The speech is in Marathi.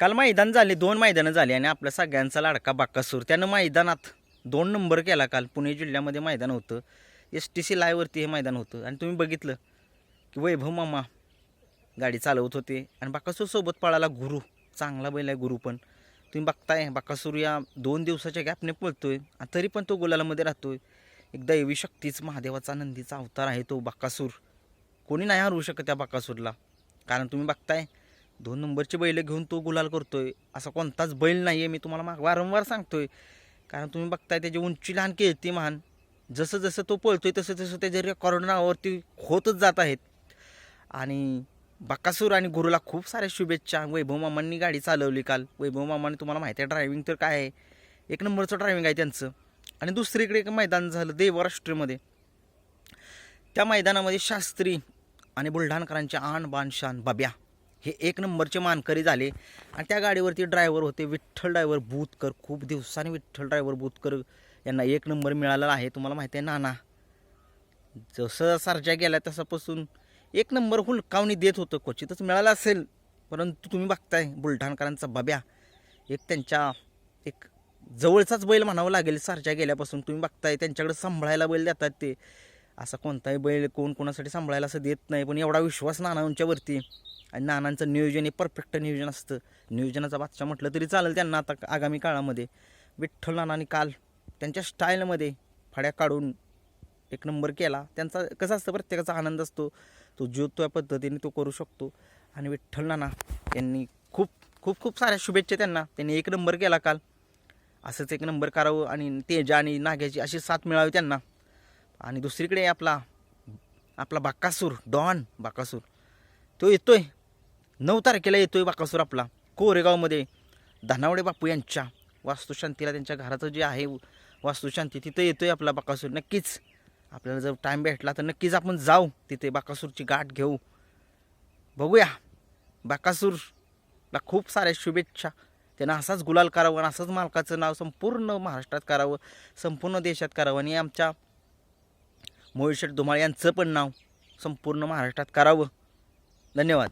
काल मैदान झाले दोन मैदानं झाली आणि आपल्या सगळ्यांचा लाडका बाकासूर. त्यानं मैदानात दोन नंबर केला काल. पुणे जिल्ह्यामध्ये मैदान होतं. एस टी सी लायवरती हे मैदान होतं. आणि तुम्ही बघितलं की वैभव मामा गाडी चालवत होते. आणि बाकासूर सोबत पळाला गुरु. चांगला बैल आहे गुरु पण. तुम्ही बघताय बाकासूर या दोन दिवसाच्या गॅपने पळतोय. आणि तरी पण तो गुलालामध्ये राहतोय. एक दैवी शक्तीच महादेवाचा नंदीचा अवतार आहे तो बाकासूर. कोणी नाही हरवू शकत त्या बाकासूरला. कारण तुम्ही बघताय दोन नंबरचे बैल घेऊन तो गुलाल करतोय. असा कोणताच बैल नाही आहे मी तुम्हाला माग वारंवार सांगतोय. कारण तुम्ही बघताय त्याची उंची लहान केळती महान. जसं जसं तो पळतोय तसं तसं त्याच्या रेकॉर्ड नावावरती होतच जात आहेत. आणि बकासूर आणि गुरुला खूप साऱ्या शुभेच्छा. वैभव मामांनी गाडी चालवली काल. वैभव मामाने तुम्हाला माहिती आहे ड्रायव्हिंग तर काय आहे? एक नंबरचं ड्रायव्हिंग आहे त्यांचं. आणि दुसरीकडे एक मैदान झालं देवराष्ट्रीमध्ये त्या मैदानामध्ये शास्त्री आणि बुलढाणकरांच्या आण बाण शान बाब्या. हे एक नंबरचे मानकरी झाले. आणि त्या गाडीवरती ड्रायव्हर होते. विठ्ठल ड्रायव्हर भूतकर. खूप दिवसांनी विठ्ठल ड्रायव्हर भूतकर यांना एक नंबर मिळालेला आहे. तुम्हाला माहिती आहे नाना? जसं सरजा गेला तसापासून एक नंबर हुलकावणी देत होतं. क्वचितच मिळालं असेल. परंतु तुम्ही बघताय बुलढाणकरांचा बब्या. एक त्यांच्या एक जवळचाच बैल म्हणावं लागेल. सरजा गेल्यापासून तुम्ही बघताय त्यांच्याकडे सांभाळायला बैल देतात ते. असा कोणताही बैल कोण कोणासाठी सांभाळायला असं देत नाही पण एवढा विश्वास नानांच्यावरती आणि नानांचं नियोजन हे परफेक्ट नियोजन असतं. नियोजनाचा बादशाह म्हटलं तरी चालेल त्यांना आता आगामी काळामध्ये. विठ्ठल नानांनी काल त्यांच्या स्टाईलमध्ये फाड्या काढून एक नंबर केला. त्यांचा कसं असतं प्रत्येकाचा आनंद असतो. तो जो त्या पद्धतीने तो करू शकतो. आणि विठ्ठल नाना यांनी खूप खूप खूप साऱ्या शुभेच्छा त्यांना. त्यांनी एक नंबर केला काल. असंच एक नंबर करावं आणि तेजा आणि नाग्याची अशी साथ मिळावी त्यांना. आणि दुसरीकडे आपला आपला बाकासूर डॉन बाकासूर. तो येतोय. नऊ तारखेला येतोय बाकासूर आपला. कोरेगावमध्ये धनावडे बापू यांच्या वास्तुशांतीला त्यांच्या घराचं जे आहे वास्तुशांती तिथं येतोय आपला बाकासूर. नक्कीच आपल्याला जर टाईम भेटला तर नक्कीच आपण जाऊ तिथे बाकासूरची गाठ घेऊ. बघूया. बाकासूरला खूप साऱ्या शुभेच्छा. त्यांना असाच गुलाल करावं आणि असंच मालकाचं नाव संपूर्ण महाराष्ट्रात करावं संपूर्ण देशात करावं आणि आमच्या मोहित शेठ धुमाळ यांचं पण नाव संपूर्ण महाराष्ट्रात करावं. धन्यवाद.